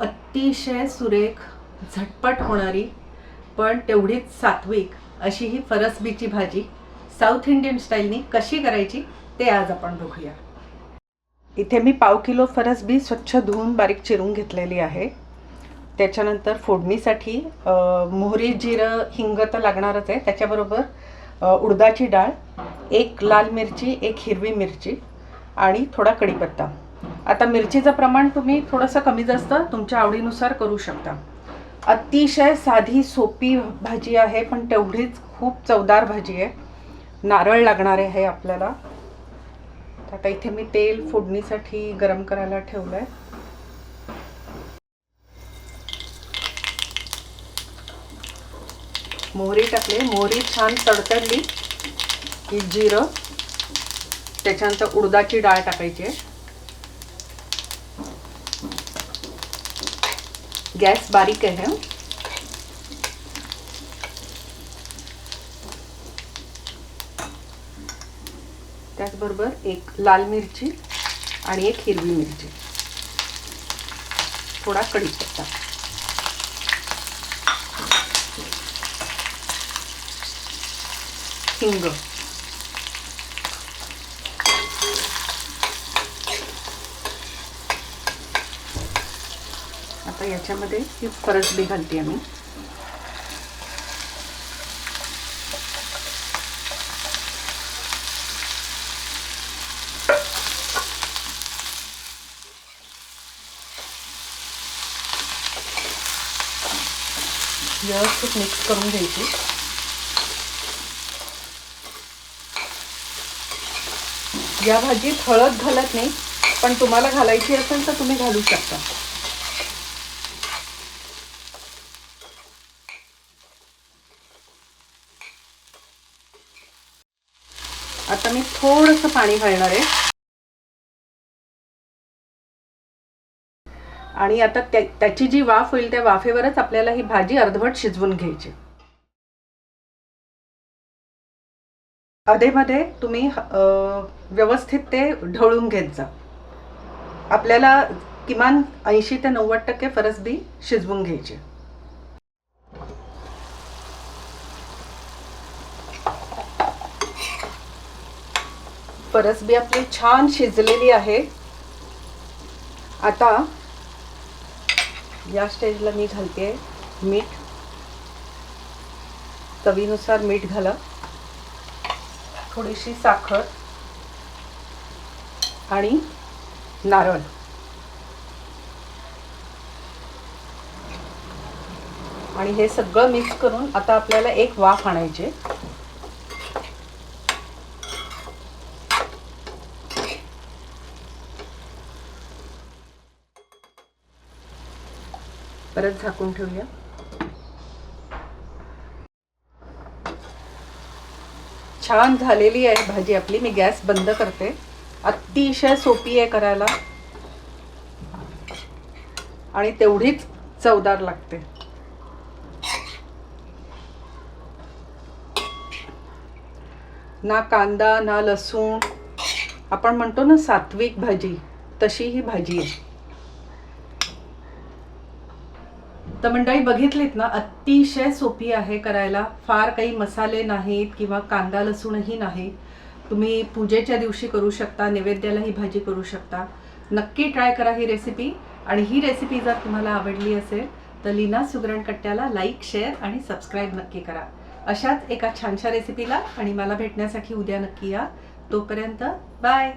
अतिशय सुरेख झटपट होणारी पण तेवढीच सात्विक अशी ही फरसबीची भाजी साऊथ इंडियन स्टाईलनी कशी करायची ते आज आपण बघूया. इथे मी पाव किलो फरसबी स्वच्छ धुवून बारीक चिरून घेतलेली आहे. त्याच्यानंतर फोडणीसाठी मोहरी जिरं हिंग तर लागणारच आहे. त्याच्याबरोबर उडदाची डाळ एक लाल मिरची एक हिरवी मिरची आणि थोडा कढीपत्ता. आता मिरचीचं प्रमाण तुम्ही थोडंसं कमी जास्त तुमच्या आवडीनुसार करू शकता. अतिशय साधी सोपी भाजी आहे पण तेवढीच खूप चवदार भाजी आहे. नारळ लागणार आहे आपल्याला. आता इथे मी तेल फोडणीसाठी गरम करायला ठेवलं आहे मोहरी टाकली मोहरी छान तडतडली. की जिरं. त्याच्यानंतर उडदाची डाळ टाकायची आहे. गॅस बारीक आहे त्याचबरोबर एक लाल मिरची आणि एक हिरवी मिरची. थोडा कढीपत्ता हिंग. आता याच्यामध्ये ही फरसबी घालते मी व्यवस्थित मिक्स करून घ्यायची. या भाजीत हळद घालत नाही पण तुम्हाला घालायची असेल तर तुम्ही घालू शकता. आता मी थोडंसं पाणी घालणार आहे. आणि आता त्या त्याची जी वाफ होईल त्या वाफेवरच आपल्याला ही भाजी अर्धवट शिजवून घ्यायची. अधेमध्ये तुम्ही व्यवस्थित ते ढवळून घेत जा. आपल्याला किमान ऐंशी ते नव्वद टक्के फरसबी शिजवून घ्यायची. परसबी आपली छान शिजलेली आहे. आता या स्टेजला मी घालते मीठ. चवीनुसार मीठ घाला. थोडीशी साखर. आणि नारळ. आणि हे सगळं मिक्स करून आता आपल्याला एक वाफ आणायचे. परत झाकून ठेवूया. छान झालेली आहे भाजी आपली. मी गॅस बंद करते. अतिशय सोपी आहे करायला. आणि तेवढीच चवदार लागते. ना कांदा ना लसूण. आपण म्हणतो ना सात्विक भाजी तशी ही भाजी आहे. तर मंडळी बघितलीत ना अतिशय सोपी आहे करायला. फार काही मसाले नाहीत किंवा कांदा लसूणही नाही. तुम्ही पूजेच्या दिवशी करू शकता नैवेद्याला ही भाजी करू शकता. नक्की ट्राय करा ही रेसिपी. आणि ही रेसिपी जर तुम्हाला आवडली असेल तर लीना सुगरण कट्ट्याला लाईक शेअर आणि सबस्क्राईब नक्की करा. अशाच एका छानशा रेसिपीला आणि मला भेटण्यासाठी उद्या नक्की या. तोपर्यंत बाय!